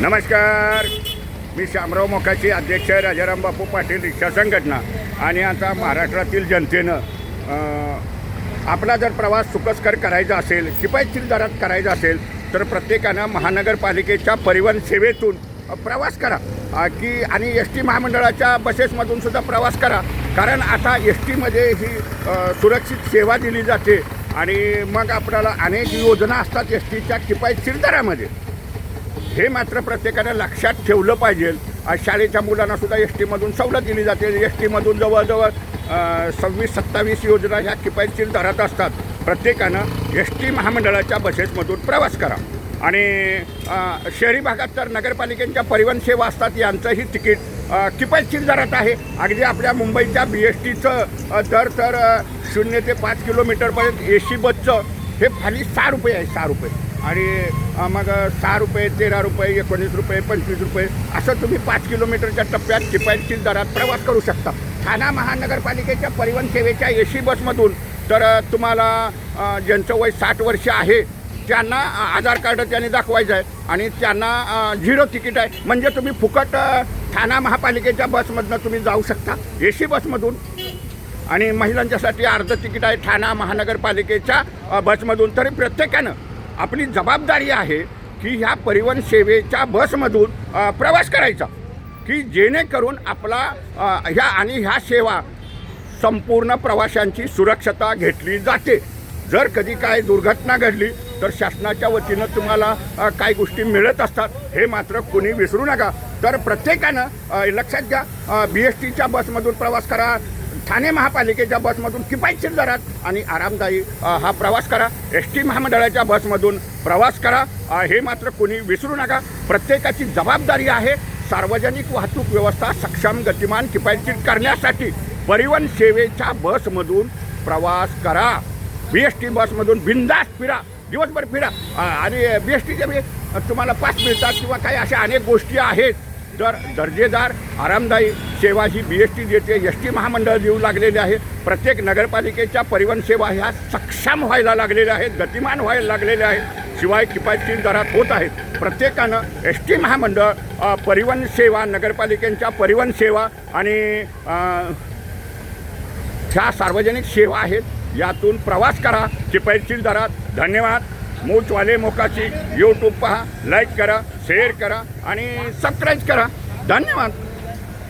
नमस्कार. मी शामराव मोकाची अध्यक्ष राजाराम बापू पाटील रिक्षा संघटना आणि आता महाराष्ट्रातील जनतेनं आपला जर प्रवास सुखस्कर करायचा असेल शिपाईतील दरात करायचा असेल तर प्रत्येकानं महानगरपालिकेच्या परिवहन सेवेतून प्रवास करा. की आणि एस टी महामंडळाच्या बसेसमधून सुद्धा प्रवास करा. कारण आता एस टीमध्ये ही सुरक्षित सेवा दिली जाते आणि मग आपल्याला अनेक योजना असतात एस टीच्या किफायतशीर दरामध्ये. हे मात्र प्रत्येकानं लक्षात ठेवलं पाहिजे. आज शाळेच्या मुलांना सुद्धा एस टीमधून सवलत दिली जाते. एस टीमधून जवळजवळ सव्वीस सत्तावीस योजना ह्या किफायतशीर दरात असतात. प्रत्येकानं एस टी महामंडळाच्या बसेसमधून प्रवास करा. आणि शहरी भागात तर नगरपालिकेच्या परिवहन सेवा असतात यांचंही तिकीट अ, किफायतशीर दरात आहे. अगदी आपल्या मुंबईच्या बी एस टीचं दर तर शून्य ते पाच किलोमीटरपर्यंत ए सी बसचं हे खाली सहा रुपये आहे सहा रुपये. आणि मग सहा रुपये तेरा रुपये एकोणीस रुपये पंचवीस रुपये असं तुम्ही पाच किलोमीटरच्या टप्प्यात किफायतशीर दरात प्रवास करू शकता. ठाणा महानगरपालिकेच्या परिवहन सेवेच्या ए सी बसमधून तर तुम्हाला ज्यांचं वय साठ वर्ष आहे त्यांना आधार कार्ड त्यांनी दाखवायचं आहे आणि त्यांना झिरो तिकीट आहे. म्हणजे तुम्ही फुकट ठाणा महापालिकेच्या बसमधनं तुम्ही जाऊ शकता ए सी बसमधून. आणि महिलांच्यासाठी अर्ध तिकीट आहे ठाणा महानगरपालिकेच्या बसमधून. तरी प्रत्येकानं आपली जबाबदारी आहे की ह्या परिवहन सेवेच्या बसमधून प्रवास करायचा. की जेणेकरून आपला ह्या आणि ह्या सेवा संपूर्ण प्रवाशांची सुरक्षता घेतली जाते. जर कधी काय दुर्घटना घडली तर शासनाच्या वतीनं तुम्हाला काय गोष्टी मिळत असतात हे मात्र कोणी विसरू नका. तर प्रत्येकानं लक्षात घ्या बी एस टीच्या बसमधून प्रवास करा ठाणे महापालिकेच्या बसमधून किफायतशीर दरात आणि आरामदायी हा प्रवास करा. एस टी महामंडळाच्या बसमधून प्रवास करा. हे मात्र कोणी विसरू नका. प्रत्येकाची जबाबदारी आहे सार्वजनिक वाहतूक व्यवस्था सक्षम गतिमान किफायतशीर करण्यासाठी. परिवहन सेवेच्या बसमधून प्रवास करा. बी एस टी बसमधून बिंदास फिरा. दिवसभर फिरा. आणि बी एस टीचे तुम्हाला पास मिळतात किंवा काही अशा अनेक गोष्टी आहेत. तर दर्जेदार आरामदायी सेवा ही बी एस टी देते. एस टी महामंडळ देऊ लागलेले आहे. प्रत्येक नगरपालिकेच्या परिवहन सेवा ह्या सक्षम व्हायला लागलेल्या आहेत गतिमान व्हायला लागलेल्या आहेत. शिवाय किफायतशीर दरात होत आहेत. प्रत्येकानं एस टी महामंडळ परिवहन सेवा नगरपालिकेच्या परिवहन सेवा आणि ह्या सार्वजनिक सेवा आहेत. यातून प्रवास करा. किफायतशीर दरात. धन्यवाद. मूचवाले मोकाची यूट्यूब पहा लाईक करा शेअर करा आणि सबस्क्राईब करा. धन्यवाद.